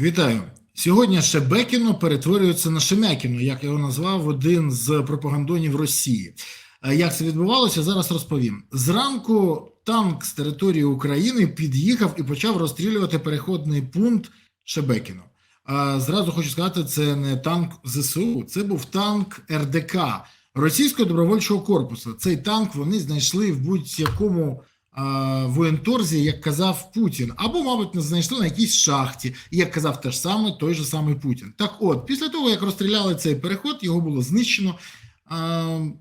Вітаю. Сьогодні Шебекіно перетворюється на Шемякіно, як його назвав один з пропагандонів Росії. Е, Як це відбувалося, зараз розповім. Зранку танк з території України під'їхав і почав розстрілювати переходний пункт Шебекіно. А Зразу хочу сказати, це не танк ЗСУ, це був танк РДК Російського добровольчого корпусу. Цей танк вони знайшли в будь-якому воєнторзі, як казав Путін, або, мабуть, не знайшли на якійсь шахті, як казав те ж саме, той же самий Путін. Так от, після того, як розстріляли цей переход, його було знищено.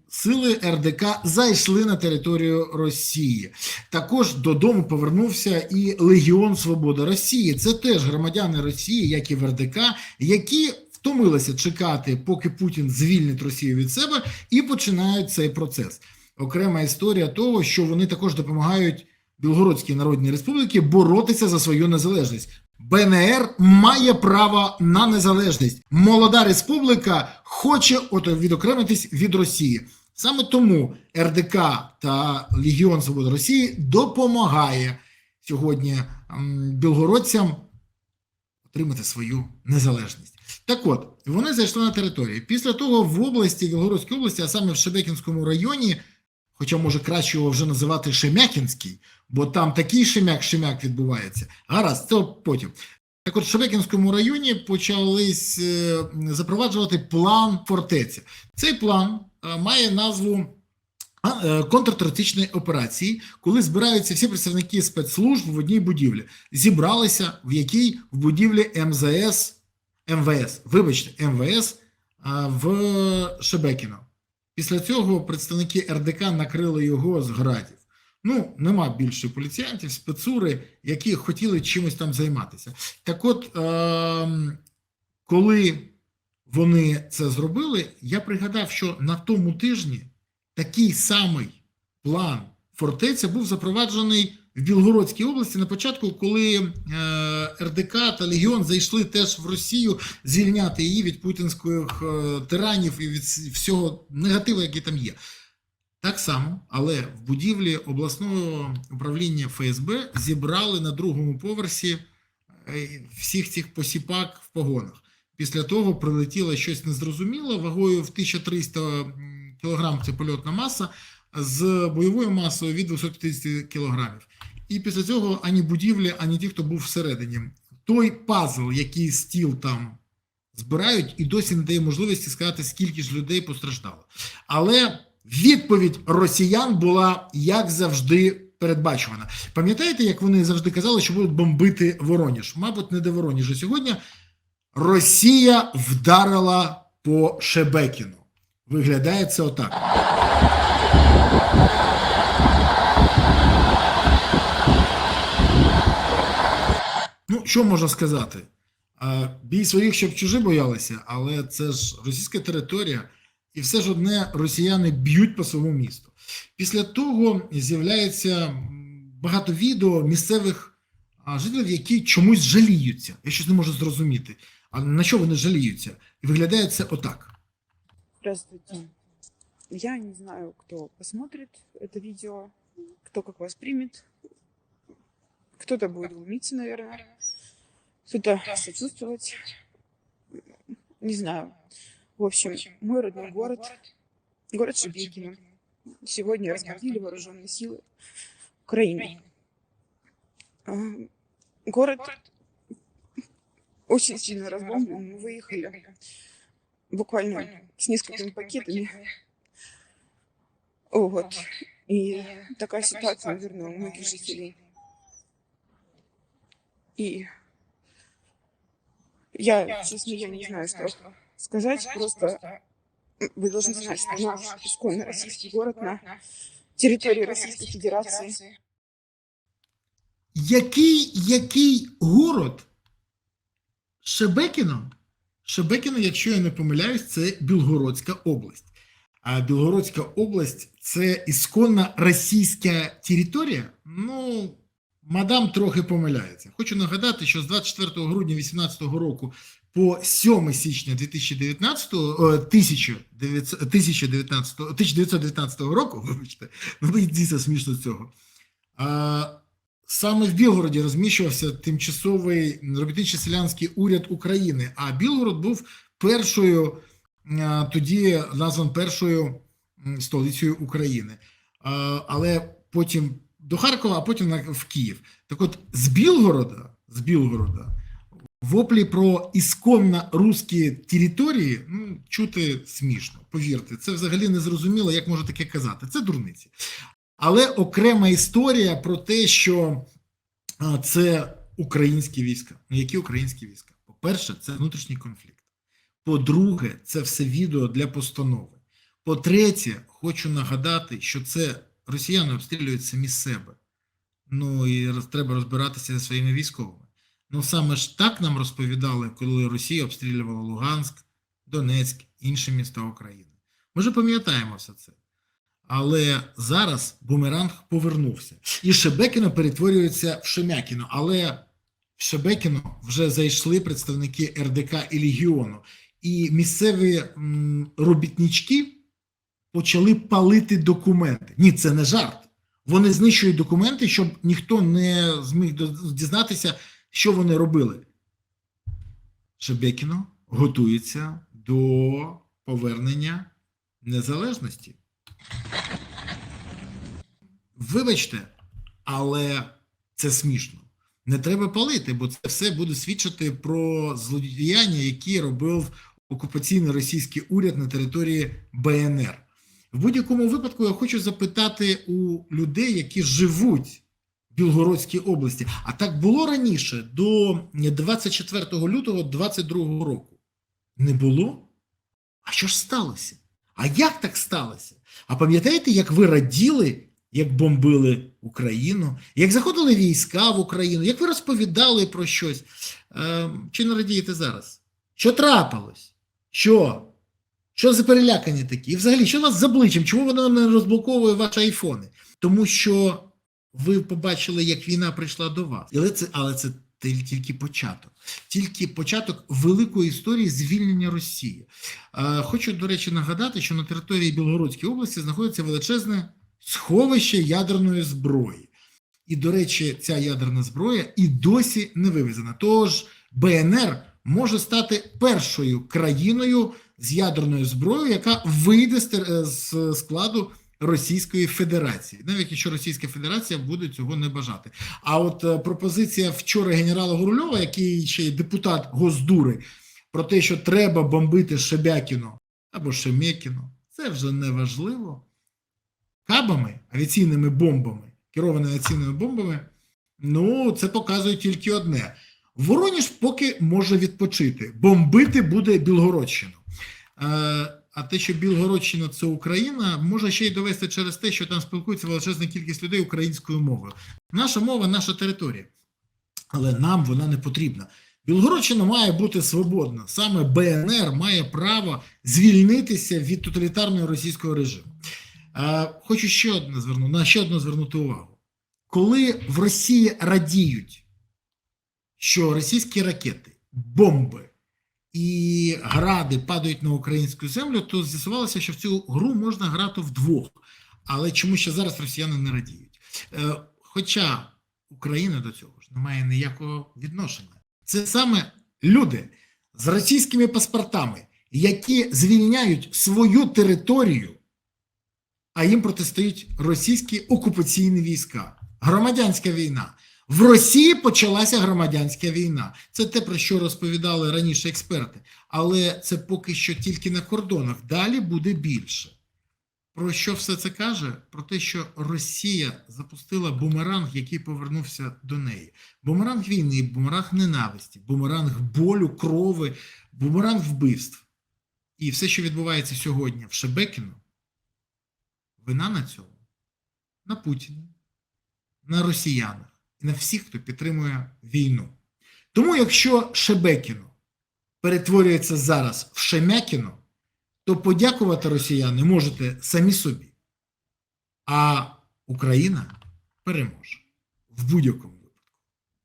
Сили РДК зайшли на територію Росії. Також додому повернувся і Легіон Свободи Росії. Це теж громадяни Росії, як і в РДК, які втомилися чекати, поки Путін звільнить Росію від себе, і починають цей процес. Окрема історія того, що вони також допомагають Білгородській Народній Республіці боротися за свою незалежність. БНР має право на незалежність. Молода республіка хоче відокремитись від Росії. Саме тому РДК та Легіон Свободи Росії допомагає сьогодні білгородцям отримати свою незалежність. Так от, вони зайшли на територію. Після того в області, Білгородській області, а саме в Шебекінському районі, хоча може краще його вже називати Шемякінський, бо там такий шемяк-шемяк відбувається. Гаразд, це потім. Так от в Шебекінському районі почались е, запроваджувати план фортеця. Цей план е, має назву е, контртерористичної операції, коли збираються всі представники спецслужб в одній будівлі. Зібралися в якій в будівлі МЗС, МВС, вибачте, МВС в Шебекіно. Після цього представники РДК накрили його з градів. Ну, нема більше поліціянтів, спецури, які хотіли чимось там займатися. Так от, е- коли вони це зробили, я пригадав, що на тому тижні такий самий план фортеця був запроваджений в Білгородській області на початку, коли е, РДК та Легіон зайшли теж в Росію звільняти її від путінських е, тиранів і від всього негативу, який там є. Так само, але в будівлі обласного управління ФСБ зібрали на другому поверсі е, всіх цих посіпак в погонах. Після того прилетіло щось незрозуміле вагою в 1300 кг це польотна маса з бойовою масою від 250 кг. І після цього ані будівлі, ані ті, хто був всередині. Той пазл, який стіл там збирають, і досі не дає можливості сказати, скільки ж людей постраждало. Але відповідь росіян була як завжди передбачувана. Пам'ятаєте, як вони завжди казали, що будуть бомбити Вороніж? Мабуть, не до Вороніжа. Сьогодні Росія вдарила по Шебекіну. Виглядає це отак. Що можна сказати? Бій своїх, щоб чужі боялися, але це ж російська територія, і все ж одне росіяни б'ють по своєму місту. Після того з'являється багато відео місцевих жителів, які чомусь жаліються. Я щось не можу зрозуміти. А на що вони жаліються? І виглядає це отак. Здравствуйте. Я не знаю, кто посмотрит это видео, кто как воспримет. Кто-то будет глумиться, наверное. Кто-то сочувствовать. Не знаю. В общем, мой родной город, город Шебекино, сегодня разбомбили вооруженные силы Украины. А, Город очень сильно разбомблен. Мы выехали буквально с несколькими пакетами. Вот. И такая ситуация, наверное, у многих жителей. И я, честно, я не знаю, что сказать. Просто вы должны знать, что наш исконно российский город на территории Российской Федерации. Який, який город? Шебекіно? Шебекіно, якщо я не помиляюсь, це Білгородська область. А Білгородська область це ісконна російська територія. Ну, мадам трохи помиляється. Хочу нагадати, що з 24 грудня 2018 року по 7 січня 2019, е, 1900 1919, 1919 року, вибачте, ну дійсно смішно цього. саме в Білгороді розміщувався тимчасовий робітничий селянський уряд України. А Білгород був першою е, тоді назван першою столицею України. Але потім до Харкова, а потім в Київ. Так от з Білгорода, з Білгорода воплі про ісконно русські території ну, чути смішно. Повірте, це взагалі не зрозуміло, як можна таке казати. Це дурниці. Але окрема історія про те, що це українські війська. Ну, які українські війська? По-перше, це внутрішній конфлікт. По-друге, це все відео для постанови. По-третє, хочу нагадати, що це росіяни обстрілюють самі себе. Ну і треба розбиратися зі своїми військовими. Ну саме ж так нам розповідали, коли Росія обстрілювала Луганськ, Донецьк, інші міста України. Ми вже пам'ятаємо все це. Але зараз бумеранг повернувся. І Шебекіно перетворюється в Шемякіно. Але в Шебекіно вже зайшли представники РДК і Легіону. І місцеві робітнички почали палити документи. Ні, це не жарт. Вони знищують документи, щоб ніхто не зміг дізнатися, що вони робили. Шебекіно готується до повернення незалежності. Вибачте, але це смішно. Не треба палити, бо це все буде свідчити про злодіяння, які робив окупаційний російський уряд на території БНР. В будь-якому випадку я хочу запитати у людей, які живуть в Білгородській області. А так було раніше, до 24 лютого 2022 року. Не було? А що ж сталося? А як так сталося? А пам'ятаєте, як ви раділи, як бомбили Україну, як заходили війська в Україну, як ви розповідали про щось? Е, чи не радієте зараз? Що трапилось? Що? Що за перелякані такі? І взагалі, що у вас з обличчям? Чому воно не розблоковує ваші айфони? Тому що ви побачили, як війна прийшла до вас. Але це, але це тільки початок. Тільки початок великої історії звільнення Росії. Е, Хочу, до речі, нагадати, що на території Білгородської області знаходиться величезне сховище ядерної зброї. І, до речі, ця ядерна зброя і досі не вивезена. Тож БНР може стати першою країною з ядерною зброєю, яка вийде е, з складу Російської Федерації, навіть якщо Російська Федерація буде цього не бажати. А от е, пропозиція вчора генерала Гурульова, який ще й депутат Госдури, про те, що треба бомбити Шебякіно або Шемекіно, це вже не важливо. Кабами, авіаційними бомбами, керованими авіаційними бомбами, ну, це показує тільки одне. Вороніж поки може відпочити. Бомбити буде Білгородщину. Е, а те, що Білгородщина це Україна, може ще й довести через те, що там спілкується величезна кількість людей українською мовою. Наша мова, наша територія. Але нам вона не потрібна. Білгородщина має бути свободна. Саме БНР має право звільнитися від тоталітарного російського режиму. Е, хочу ще одне звернути, на ще одне звернути увагу. Коли в Росії радіють, що російські ракети, бомби і гради падають на українську землю, то з'ясувалося, що в цю гру можна грати вдвох. Але чому ще зараз росіяни не радіють? Е, Хоча Україна до цього ж не має ніякого відношення. Це саме люди з російськими паспортами, які звільняють свою територію, а їм протистоять російські окупаційні війська. Громадянська війна. В Росії почалася громадянська війна. Це те, про що розповідали раніше експерти. Але це поки що тільки на кордонах. Далі буде більше. Про що все це каже? Про те, що Росія запустила бумеранг, який повернувся до неї. Бумеранг війни, бумеранг ненависті, бумеранг болю, крови, бумеранг вбивств. І все, що відбувається сьогодні в Шебекіно, вина на цьому на Путіні, на росіянах і на всіх, хто підтримує війну. Тому, якщо Шебекіно перетворюється зараз в Шемякіно, то подякувати росіяни можете самі собі. А Україна переможе в будь-якому